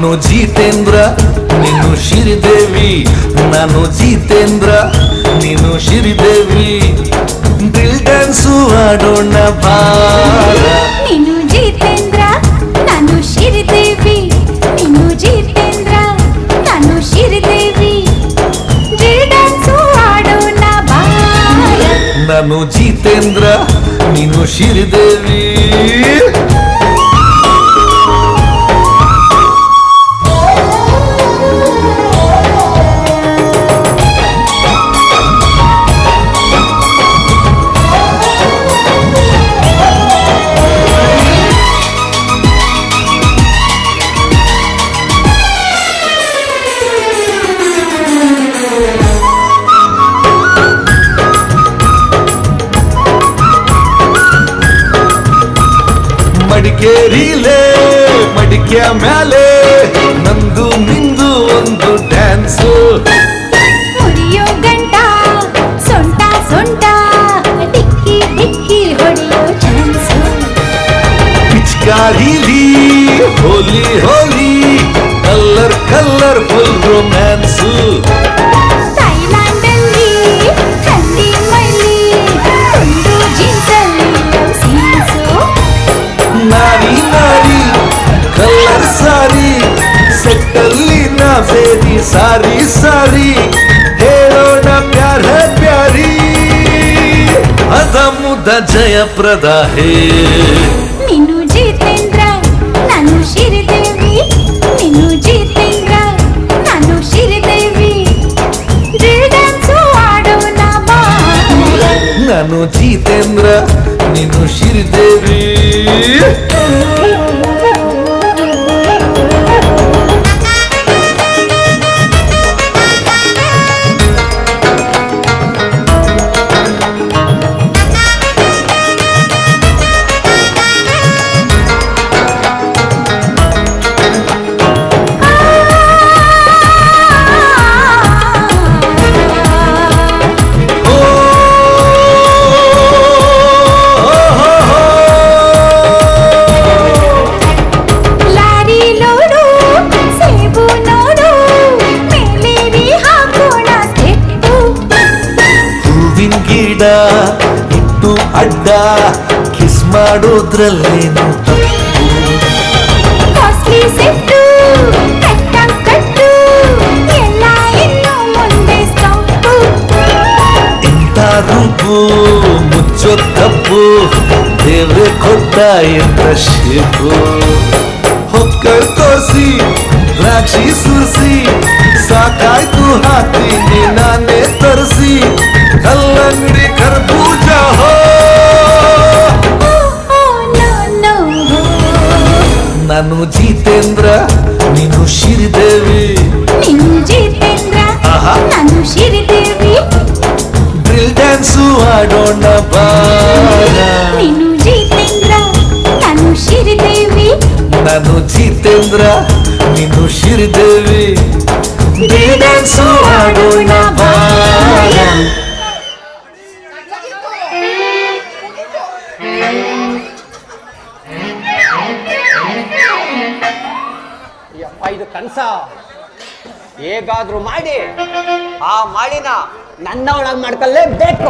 ನಾನು ಜಿತೇಂದ್ರ ನೀನು ಶ್ರೀದೇವಿ ನಾನು ಜಿತೇಂದ್ರ ನೀನು ಶ್ರೀದೇವಿ ದಿಲ್ ಡ್ಯಾನ್ಸು ಆಡೋಣ ಬಾರ ನೀನು ಜಿತೇಂದ್ರ ನಾನು ಶ್ರೀದೇವಿ ನೀನು ಜಿತೇಂದ್ರ ನಾನು ಶ್ರೀದೇವಿ ಜಿಲ್ ಡ್ಯಾನ್ಸು ಆಡೋಣ ಬಾರ ನಾನು ಜಿತೇಂದ್ರ ನೀನು ಶ್ರೀದೇವಿ ಮಡಿಕೇರಿಲೇ ಮಡಿಕೆಯ ಮ್ಯಾಲೆ ನಂದು ನಿಂದು ಒಂದು ಡ್ಯಾನ್ಸು ಮುರಿಯೋ ಗಂಟ ಸೊಂಟ ಸೊಂಟ ಡಿಕ್ಕಿ ಡಿಕ್ಕಿ ಹೊಡೆಯೋ chance ಪಿಚ್ಕಾರಿಲಿ Holi Holi colour colour full romance सेरी सारी सारी हेलो न प्यार है प्यारी अदा मुदा जय प्रदा है నిన్ను జితేంద్ర నన్ను శిరిదేవి నిన్ను శిరిదేవి డాన్స్ ಗಿಡ ಇಟ್ಟು ಅಡ್ಡ ಕಿಸ್ ಮಾಡೋದ್ರಲ್ಲೇನು ಕಾಸ್ಟ್ಲಿ ಸೆಟ್ಟು ಕಟ್ಟ ಕಟ್ಟು ಎಲ್ಲ ಇನ್ನು ಮುಂದೆ ಸ್ಟಾಪು ಇಂಥ ರೂಪು ಮುಚ್ಚೋ ತಪ್ಪು ದೇವ್ರೆ ಕೊಟ್ಟ ಎಂತ ಶೇಪು ಹೊಕ್ಕಳ್ ತೋಸಿ ದ್ರಾಕ್ಷಿ ಸುರಿಸಿ ಸಾಕಾಯ್ತು ಹಾಕ್ತೀನಿ ಜಿತೇಂದ್ರ ನೀನು ಶಿರಿದೇವಿ ಡ್ಯಾನ್ಸು ಆಡೋಣ ಇದು ಕನ್ಸ. ಹೇಗಾದ್ರೂ ಮಾಡಿ ಆ ಮಾಡಿನ ನನ್ನ ಒಳಗ್ ಮಾಡ್ಕೊಳ್ಳೇಬೇಕು